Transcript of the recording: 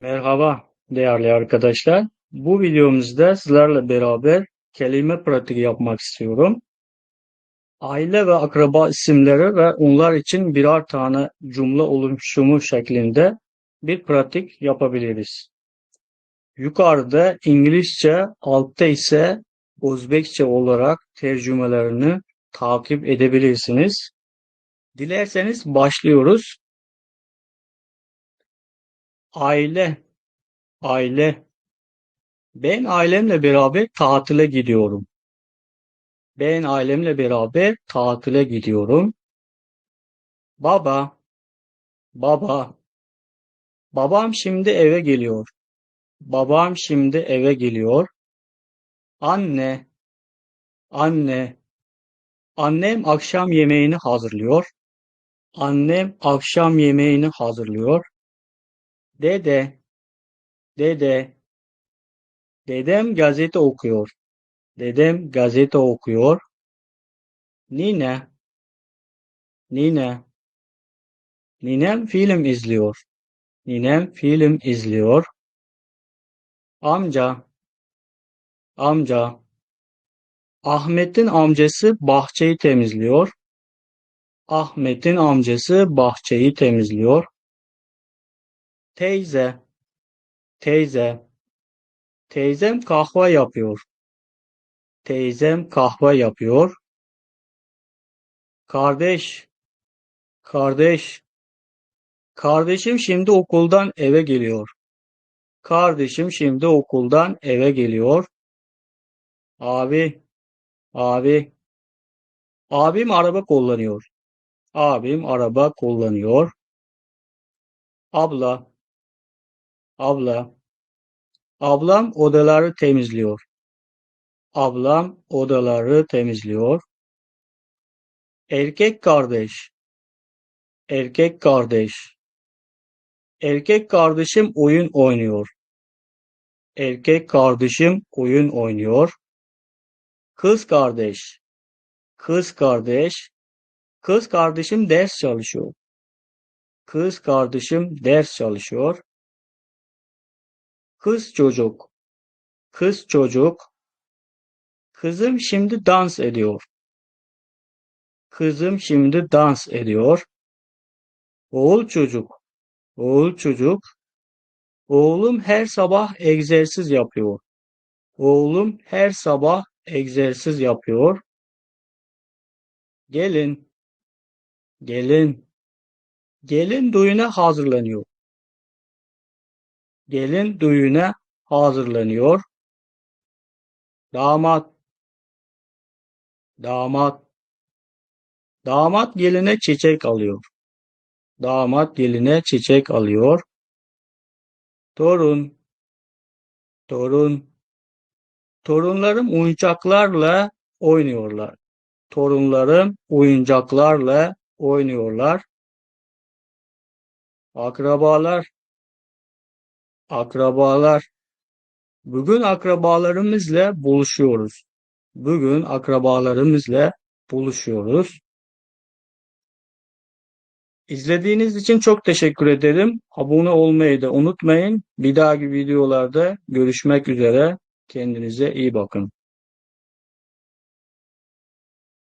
Merhaba değerli arkadaşlar. Bu videomuzda sizlerle beraber kelime pratiği yapmak istiyorum. Aile ve akraba isimleri ve onlar için birer tane cümle oluşumu şeklinde bir pratik yapabiliriz. Yukarıda İngilizce, altta ise Özbekçe olarak tercümelerini takip edebilirsiniz. Dilerseniz başlıyoruz. Aile, aile. Ben ailemle beraber tatile gidiyorum. Ben ailemle beraber tatile gidiyorum. Baba, baba. Babam şimdi eve geliyor. Babam şimdi eve geliyor. Anne, anne. Annem akşam yemeğini hazırlıyor. Annem akşam yemeğini hazırlıyor. Dede, dede. Dedem gazete okuyor. Dedem gazete okuyor. Nine, nine. Ninem film izliyor. Ninem film izliyor. Amca, amca. Ahmet'in amcası bahçeyi temizliyor. Ahmet'in amcası bahçeyi temizliyor. Teyze, teyze. Teyzem kahve yapıyor. Teyzem kahve yapıyor. Kardeş, kardeş. Kardeşim şimdi okuldan eve geliyor. Kardeşim şimdi okuldan eve geliyor. Abi, abi. Abim araba kullanıyor. Abim araba kullanıyor. Abla, abla. Ablam odaları temizliyor. Ablam odaları temizliyor. Erkek kardeş. Erkek kardeş. Erkek kardeşim oyun oynuyor. Erkek kardeşim oyun oynuyor. Kız kardeş. Kız kardeş. Kız kardeşim ders çalışıyor. Kız kardeşim ders çalışıyor. Kız çocuk. Kız çocuk. Kızım şimdi dans ediyor. Kızım şimdi dans ediyor. Oğul çocuk. Oğul çocuk. Oğlum her sabah egzersiz yapıyor. Oğlum her sabah egzersiz yapıyor. Gelin. Gelin. Gelin düğüne hazırlanıyor. Gelin düğüne hazırlanıyor. Damat. Damat. Damat geline çiçek alıyor. Damat geline çiçek alıyor. Torun. Torun. Torunlarım oyuncaklarla oynuyorlar. Torunlarım oyuncaklarla oynuyorlar. Akrabalar. Akrabalar. Bugün akrabalarımızla buluşuyoruz. Bugün akrabalarımızla buluşuyoruz. İzlediğiniz için çok teşekkür ederim. Abone olmayı da unutmayın. Bir dahaki videolarda görüşmek üzere. Kendinize iyi bakın.